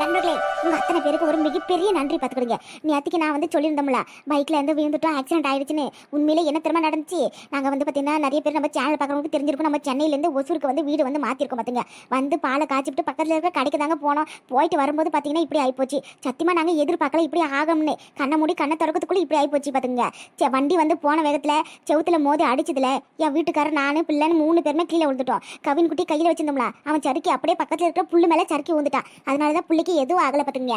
நண்பர்களே உங்க அத்தனை பேருக்கு ஒரு மிகப்பெரிய நன்றி பார்த்துக்கிடுங்க. நேற்றுக்கு நான் வந்து சொல்லியிருந்தோம்ல பைக்ல இருந்து விழுந்துட்டோம் ஆக்சிடென்ட் ஆயிடுச்சுன்னு. உண்மையிலே என்ன திறமை நடந்துச்சு? நாங்கள் வந்து பார்த்தீங்கன்னா நிறைய பேர் நம்ம சேனல் பார்க்குறவங்களுக்கு தெரிஞ்சிருக்கும். நம்ம சென்னையிலேருந்து ஒசூருக்கு வந்து வீடு வந்து மாற்றிருக்கோம் பார்த்துங்க வந்து பாலை காய்ச்சிட்டு பக்கத்தில் இருக்க கடைக்கு தாங்க போனோம். போயிட்டு வரும்போது பார்த்தீங்கன்னா இப்படி ஆயிப்போச்சு. சத்தியமாக நாங்கள் எதிர்பார்க்கல இப்படி ஆகும்னு கண்ணை மூடி கண்ணை திறக்கிறதுக்குள்ள இப்படி ஆயிப்போச்சு பார்த்துங்க சே வண்டி வந்து போன வேகத்தில் செவுத்துல மோதி அடிச்சதுல என் வீட்டுக்காரர் நானு பிள்ளைன்னு மூணு பேருமே கீழே விழுந்துட்டோம். கவின் குட்டி கையில் வச்சிருந்தோம்ல அவன் சறுக்கி அப்படியே பக்கத்தில் இருக்கிற புள்ளு மேலே சறுக்கி விழுந்துட்டான். அதனால தான் பிள்ளைக்கு எதுவும் ஆகலை பார்த்துங்க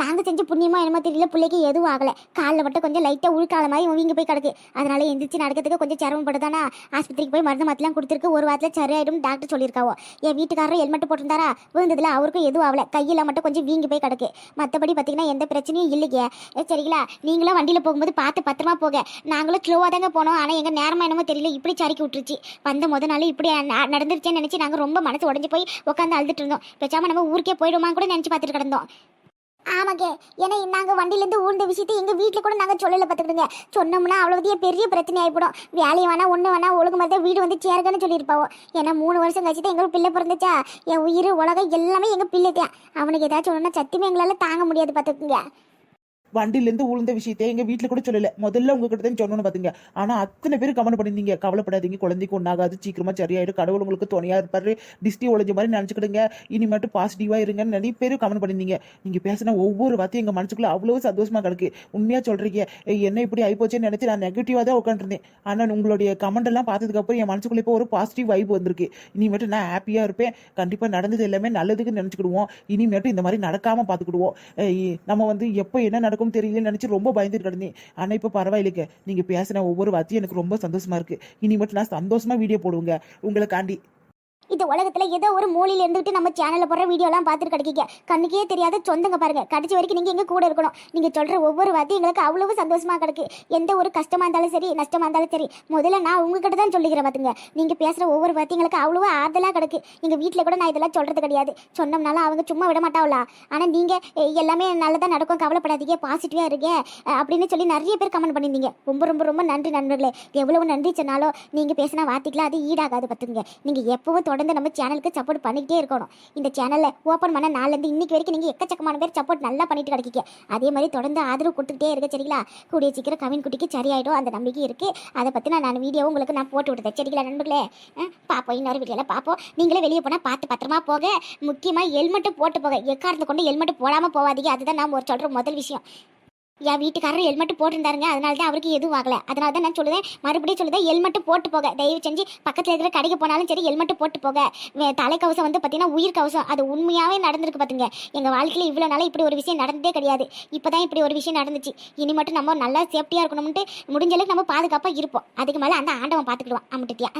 நாங்கள் செஞ்ச புண்ணியமாக என்னமோ தெரியல பிள்ளைக்கு எதுவும் ஆகலை. காலில் மட்டும் கொஞ்சம் லைட்டாக உழுக்கால மாதிரி வீங்கி போய் கிடக்கு. அதனால எந்திரிச்சு நடக்கிறதுக்கு கொஞ்சம் சிரமப்படுதானா ஆஸ்பத்திரிக்கு போய் மருந்து மாத்தலாம் கொடுத்துருக்கு. ஒரு வாரத்தில் சரியாயிடும் டாக்டர் சொல்லியிருக்காவோ. என் வீட்டுக்காரரும் ஹெல்மெட் போட்டிருந்தாரா? விழுந்ததுல அவருக்கும் எதுவும் ஆகலை. கையில் மட்டும் கொஞ்சம் வீங்கி போய் கிடக்கு. மற்றபடி பார்த்தீங்கன்னா எந்த பிரச்சனையும் இல்லைங்க. ஏ, சரிங்களா? நீங்களும் வண்டியில் போகும்போது பார்த்து பத்திரமா போக நாங்களும் ஸ்லோவாக தாங்க போனோம். ஆனால் எங்கள் நேரமா என்னமோ தெரியல. இப்படி சறுக்கி விட்டுருச்சு. வந்த முத நாள் இப்படி நடந்துருச்சேன்னு நினச்சி நாங்கள் ரொம்ப மனசு உடஞ்சி போய் உட்காந்து அழுதுட்டு இருந்தோம். பேசாமல் நம்ம ஊருக்கே போயிடுமான்னு கூட நினச்சி பார்த்துட்டு கிடந்தோம். ஆமாங்க. ஏன்னா நாங்கள் வண்டியிலேருந்து ஊழ்ந்த விஷயத்தை எங்கள் வீட்டில் கூட நாங்கள் சொல்லலை பார்த்துக்கிடுங்க. சொன்னோம்னா அவ்வளோதையே பெரிய பிரச்சனை ஆகிப்படும் வேலையை வேணா ஒன்று வேணா ஒழுங்கு மாதிரி தான் வீடு வந்து சேர்க்கன்னு சொல்லியிருப்பாவோ. ஏன்னா மூணு வருஷம் கழிச்சு தான் எங்களுக்கு பிள்ளை பிறந்துச்சா? என் உயிர் உலகம் எல்லாமே எங்கள் பிள்ளை தான் அவனுக்கு ஏதாச்சும் ஒன்றுனா சத்தியமே எங்களால் தாங்க முடியாது பார்த்துக்குங்க. வண்டியிலேருந்து உளுந்த விஷயத்தை எங்கள் வீட்டில் கூட சொல்லலை. முதல்ல உங்ககிட்ட தான் சொன்னோன்னு பார்த்தீங்க ஆனால் அத்தனை பேர் கமெண்ட் பண்ணிருந்தீங்க கவலைப்படாதீங்க. குழந்தைக்கு ஒன்றாகாது சீக்கிரமாக சரியாயிடும் கடவுள் உங்களுக்கு துணையாக இருப்பார். டிஸ்டி ஒழிஞ்ச மாதிரி நினைச்சுக்கிடுங்க. இனிமேட்டு பாசிட்டிவாக இருங்கன்னு நிறைய பேர் கமெண்ட் பண்ணியிருந்தீங்க. நீங்கள் பேசின ஒவ்வொரு வார்த்தையும் எங்கள் மனசுக்குள்ள அவ்வளோ சந்தோஷமாக கிடக்கு. உண்மையாக சொல்கிறீங்க என்ன இப்படி ஆகிப்போச்சேன்னு நினச்சி நான் நெகட்டிவாக தான் உட்காந்துருந்தேன் ஆனால் உங்களுடைய கமெண்ட் எல்லாம் என் மனசுக்குள்ள இப்போ ஒரு பாசிட்டிவ் வைப் வந்திருக்கு. இனிமேட்டு நான் ஹாப்பியாக இருப்பேன். கண்டிப்பாக நடந்தது எல்லாமே நல்லதுக்கு நினைச்சுக்கிடுவோம். இனிமேட்டு இந்த மாதிரி நடக்காமல் பார்த்துக்கிடுவோம். நம்ம வந்து எப்போ என்ன நடக்கும் தெரியலன்னு நினைச்சு ரொம்ப பயந்துட்டு கிடந்தேன் ஆனா இப்போ பரவாயில்லைங்க. நீங்க பேசின ஒவ்வொரு வார்த்தையும் எனக்கு ரொம்ப சந்தோஷமா இருக்கு. மட்டும் நான் சந்தோஷமா வீடியோ போடுவேங்க. உங்களுக்காண்டி. இந்த உலகத்தில் ஏதோ ஒரு மூலையில இருந்துட்டு நம்ம சேனலில் போடுற வீடியோலாம் பார்த்துட்டு கிடைக்கிங்க. கண்ணுக்கே தெரியாத சொந்தங்க பாருங்க. கடைசி வரைக்கும் நீங்கள் எங்கள் கூட இருக்கணும்? நீங்க சொல்ற ஒவ்வொரு வார்த்தையும் எங்களுக்கு அவ்வளவு சந்தோஷமா கிடைக்கு. எந்த ஒரு கஷ்டமா இருந்தாலும் சரி நஷ்டமா இருந்தாலும் சரி முதல்ல நான் உங்ககிட்ட தான் சொல்லிக்கிறேன் பாத்துங்க. நீங்க பேசுற ஒவ்வொரு வார்த்தையும் எங்களுக்கு அவ்வளவு ஆறுதலா கிடைக்கு. எங்கள் வீட்டுல கூட நான் இதெல்லாம் சொல்றது கிடையாது. சொன்னோம்னாலும் அவங்க சும்மா விட மாட்டாங்களா? ஆனா நீங்க எல்லாமே நல்லதா நடக்கும் கவலைப்படாதீங்க பாசிட்டிவா இருங்க அப்படின்னு சொல்லி நிறைய பேர் கமெண்ட் பண்ணியிருந்தீங்க. ரொம்ப ரொம்ப ரொம்ப நன்றி நண்பர்களே. எவ்வளவு நன்றி சொன்னாலும் நீங்க பேசின வார்த்தைக்கெல்லாம் அது ஈடாகாது பாத்துங்க நீங்க எப்பவும் தொடர்ந்து நம்ம சேனலுக்கு சப்போர்ட் பண்ணிக்கிட்டே இருக்கணும். இந்த சேனலை ஓப்பன் பண்ண நாள்லேருந்து இன்னைக்கு வரைக்கும் நீங்கள் எக்கச்சக்கமான பேர் சப்போர்ட் நல்லா பண்ணிட்டு கிடைக்கிங்க. அதே மாதிரி தொடர்ந்து ஆதரவு கொடுத்துக்கிட்டே இருக்க சரிங்களா? கூடிய சீக்கிரம் கவின் குட்டிக்கு சரியாயிடும் அந்த நம்பிக்கை இருக்குது அதை பற்றி நான் நான் வீடியோ உங்களுக்கு நான் போட்டு விடுதேன் சரிங்களா நண்பர்களே? பார்ப்போம் இன்னொரு வீடியோவில் பார்ப்போம். நீங்களே வெளியே போனால் பார்த்து பத்திரமா போக முக்கியமாக ஹெல்மெட்டு போட்டு போக எக்காரத்தை கொண்டு ஹெல்மெட்டு போடாமல் போகாதீங்க. அதுதான் நான் ஒரு சொல்கிற முதல் விஷயம். என் வீட்டுக்காரர் ஹெல்மெட் போட்டிருந்தாருங்க. அதனால தான் அவருக்கு எதுவும் ஆகல. அதனால தான் நான் சொல்லுவேன் மறுபடியும் சொல்லுதேன் ஹெல்மெட் போட்டு போக. தயவு செஞ்சு பக்கத்தில் இருக்கிற கடைக்கு போனாலும் சரி ஹெல்மெட் போட்டு போக. தலைக்கவசம் வந்து பார்த்தீங்கன்னா உயிர் கவசம். அது உண்மையாகவே நடந்திருக்கு பார்த்துங்க எங்கள் வாழ்க்கையில் இவ்வளோ நாளாக இப்படி ஒரு விஷயம் நடந்ததே கிடையாது. இப்போ தான் இப்படி ஒரு விஷயம் நடந்துச்சு. இனி மட்டும் நம்ம நல்லா சேஃப்டியாக இருக்கணும்ட்டு முடிஞ்ச அளவுக்கு நம்ம பாதுகாப்பாக இருப்போம். அதுக்கு மேலே அந்த ஆண்டவன் பார்த்துக்கிடுவான் அம்முட்டியா